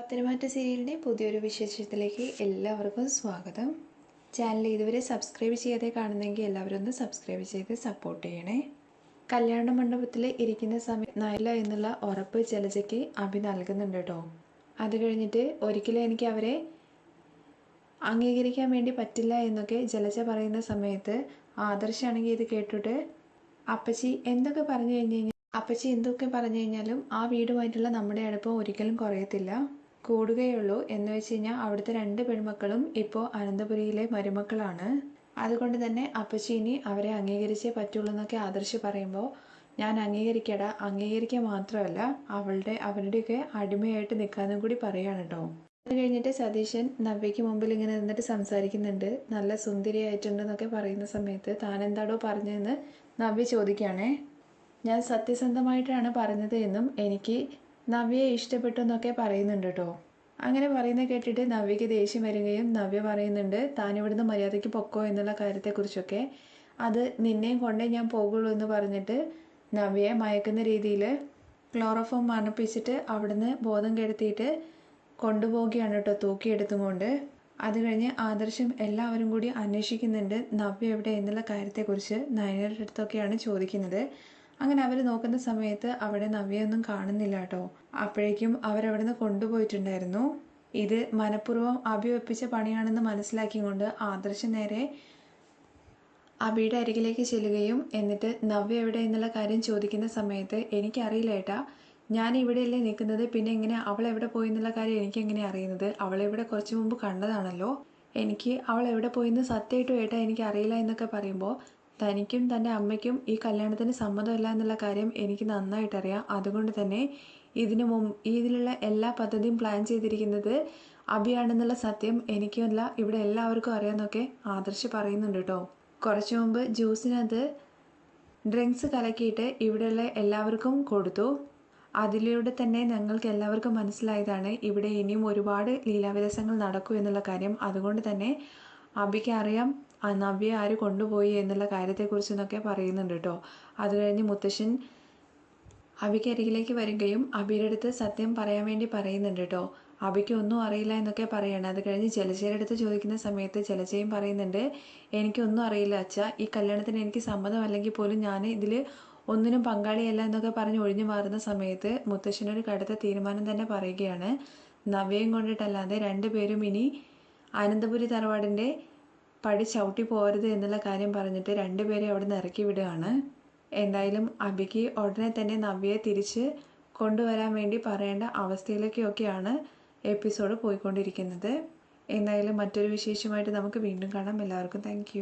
പത്തനംമാറ്റ സീരിയലിന്റെ പുതിയൊരു വിശേഷത്തിലേക്ക് എല്ലാവർക്കും സ്വാഗതം. ചാനൽ ഇതുവരെ സബ്സ്ക്രൈബ് ചെയ്യാതെ കാണുന്നെങ്കിൽ എല്ലാവരും ഒന്ന് സബ്സ്ക്രൈബ് ചെയ്ത് സപ്പോർട്ട് ചെയ്യണേ. കല്യാണ മണ്ഡപത്തിൽ ഇരിക്കുന്ന സമയം നല്ല എന്നുള്ള ഉറപ്പ് ജലജയ്ക്ക് അഭി നൽകുന്നുണ്ട് കേട്ടോ അത് കഴിഞ്ഞിട്ട് ഒരിക്കലും എനിക്ക് അവരെ അംഗീകരിക്കാൻ വേണ്ടി പറ്റില്ല എന്നൊക്കെ ജലജ പറയുന്ന സമയത്ത് ആദർശാണെങ്കിൽ ഇത് കേട്ടിട്ട് അപ്പച്ചി എന്തൊക്കെ പറഞ്ഞു കഴിഞ്ഞ് കഴിഞ്ഞാൽ അപ്പച്ചി എന്തൊക്കെ പറഞ്ഞു കഴിഞ്ഞാലും ആ വീടുമായിട്ടുള്ള നമ്മുടെ അടുപ്പം ഒരിക്കലും കുറയത്തില്ല. കൂടുകയുള്ളൂ എന്ന് വെച്ച് കഴിഞ്ഞാൽ അവിടുത്തെ രണ്ട് പെൺമക്കളും ഇപ്പോൾ അനന്തപുരിയിലെ മരുമക്കളാണ്. അതുകൊണ്ട് തന്നെ അപ്പച്ചി ഇനി അവരെ അംഗീകരിച്ചേ പറ്റുള്ളൂ എന്നൊക്കെ ആദർശ് പറയുമ്പോൾ ഞാൻ അംഗീകരിക്കടാ അംഗീകരിക്കുക മാത്രമല്ല അവളുടെ അവരുടെയൊക്കെ അടിമയായിട്ട് നിൽക്കാനും കൂടി പറയാണ് കേട്ടോ അത് കഴിഞ്ഞിട്ട് സതീശൻ നവ്യയ്ക്ക് മുമ്പിൽ ഇങ്ങനെ നിന്നിട്ട് സംസാരിക്കുന്നുണ്ട്. നല്ല സുന്ദരിയായിട്ടുണ്ടെന്നൊക്കെ പറയുന്ന സമയത്ത് താൻ എന്താടോ പറഞ്ഞതെന്ന് നവ്യ ചോദിക്കുകയാണേ. ഞാൻ സത്യസന്ധമായിട്ടാണ് പറഞ്ഞത് എന്നും എനിക്ക് നവ്യയെ ഇഷ്ടപ്പെട്ടു എന്നൊക്കെ പറയുന്നുണ്ട് കേട്ടോ അങ്ങനെ പറയുന്നത് കേട്ടിട്ട് നവ്യയ്ക്ക് ദേഷ്യം വരികയും നവ്യ പറയുന്നുണ്ട് താൻ ഇവിടുന്ന് മര്യാദയ്ക്ക് പൊക്കോ എന്നുള്ള കാര്യത്തെക്കുറിച്ചൊക്കെ. അത് നിന്നെയും കൊണ്ടേ ഞാൻ പോകുള്ളൂ എന്ന് പറഞ്ഞിട്ട് നവ്യയെ മയക്കുന്ന രീതിയിൽ ക്ലോറോഫോം മണപ്പിച്ചിട്ട് അവിടുന്ന് ബോധം കെടുത്തിയിട്ട് കൊണ്ടുപോവുകയാണ് കേട്ടോ തൂക്കിയെടുത്തും കൊണ്ട് അത് കഴിഞ്ഞ് ആദർശം എല്ലാവരും കൂടി അന്വേഷിക്കുന്നുണ്ട് നവ്യ എവിടെ? എന്നുള്ള കാര്യത്തെക്കുറിച്ച് നയനയുടെ അടുത്തൊക്കെയാണ് ചോദിക്കുന്നത്. അങ്ങനെ അവർ നോക്കുന്ന സമയത്ത് അവിടെ നവ്യൊന്നും കാണുന്നില്ല കേട്ടോ അപ്പോഴേക്കും അവരവിടെ നിന്ന് കൊണ്ടുപോയിട്ടുണ്ടായിരുന്നു. ഇത് മനഃപൂർവം അഭിവപ്പിച്ച പണിയാണെന്ന് മനസ്സിലാക്കിക്കൊണ്ട് ആദർശ നേരെ അബിയുടെ അരികിലേക്ക് ചെല്ലുകയും എന്നിട്ട് നവ്യ എവിടെ എന്നുള്ള കാര്യം ചോദിക്കുന്ന സമയത്ത് എനിക്കറിയില്ല ഏട്ടാ. ഞാൻ ഇവിടെയല്ലേ നിൽക്കുന്നത് പിന്നെ എങ്ങനെ അവൾ എവിടെ പോയി എന്നുള്ള കാര്യം എനിക്ക് എങ്ങനെ അറിയുന്നത്? അവളെ ഇവിടെ കുറച്ച് മുമ്പ് കണ്ടതാണല്ലോ. എനിക്ക് അവൾ എവിടെ പോയിന്ന് സത്യമായിട്ടും ഏട്ടാ എനിക്ക് അറിയില്ല എന്നൊക്കെ പറയുമ്പോൾ തനിക്കും തന്റെ അമ്മയ്ക്കും ഈ കല്യാണത്തിന് സമ്മതമല്ല എന്നുള്ള കാര്യം എനിക്ക് നന്നായിട്ടറിയാം. അതുകൊണ്ട് തന്നെ ഇതിനു മുമ്പ് ഇതിലുള്ള എല്ലാ പദ്ധതിയും പ്ലാൻ ചെയ്തിരിക്കുന്നത് അഭിയാണെന്നുള്ള സത്യം എനിക്കുമല്ല ഇവിടെ എല്ലാവർക്കും അറിയാമെന്നൊക്കെ ആദർശ് പറയുന്നുണ്ട് കേട്ടോ. കുറച്ച് മുമ്പ് ജ്യൂസിനകത്ത് ഡ്രിങ്ക്സ് കലക്കിയിട്ട് ഇവിടെയുള്ള എല്ലാവർക്കും കൊടുത്തു. അതിലൂടെ തന്നെ ഞങ്ങൾക്ക് എല്ലാവർക്കും മനസ്സിലായതാണ് ഇവിടെ ഇനിയും ഒരുപാട് ലീലാവിലാസങ്ങൾ നടക്കൂ എന്നുള്ള കാര്യം. അതുകൊണ്ട് തന്നെ അബിക്ക് അറിയാം ആ ആര് കൊണ്ടുപോയി എന്നുള്ള കാര്യത്തെക്കുറിച്ച് എന്നൊക്കെ പറയുന്നുണ്ട് കേട്ടോ അത് കഴിഞ്ഞ് മുത്തശ്ശൻ അബിക്ക് അരികിലേക്ക് വരികയും അബിയുടെ അടുത്ത് സത്യം പറയാൻ വേണ്ടി പറയുന്നുണ്ട് കേട്ടോ അബിക്ക് ഒന്നും അറിയില്ല എന്നൊക്കെ പറയാണ്. അത് കഴിഞ്ഞ് ജലജയുടെ അടുത്ത് ചോദിക്കുന്ന സമയത്ത് ജലജയും പറയുന്നുണ്ട് എനിക്കൊന്നും അറിയില്ല അച്ഛ. ഈ കല്യാണത്തിന് എനിക്ക് സമ്മതമല്ലെങ്കിൽ പോലും ഞാൻ ഇതിൽ ഒന്നിനും പങ്കാളിയല്ല എന്നൊക്കെ പറഞ്ഞ് ഒഴിഞ്ഞു മാറുന്ന സമയത്ത് മുത്തശ്ശനൊരു കടുത്ത തീരുമാനം തന്നെ പറയുകയാണ്. നവ്യയും കൊണ്ടിട്ടല്ലാതെ രണ്ടുപേരും ഇനി അനന്തപുരി തറവാടിന്റെ പടി ചവിട്ടി പോരുത് എന്നുള്ള കാര്യം പറഞ്ഞിട്ട് രണ്ടുപേരെ അവിടെ നിന്ന് ഇറക്കി വിടുകയാണ്. എന്തായാലും അബിക്ക് ഉടനെ തന്നെ നവ്യയെ തിരിച്ച് കൊണ്ടുവരാൻ വേണ്ടി പറയേണ്ട അവസ്ഥയിലേക്കൊക്കെയാണ് എപ്പിസോഡ് പോയിക്കൊണ്ടിരിക്കുന്നത്. എന്തായാലും മറ്റൊരു വിശേഷമായിട്ട് നമുക്ക് വീണ്ടും കാണാം. എല്ലാവർക്കും താങ്ക്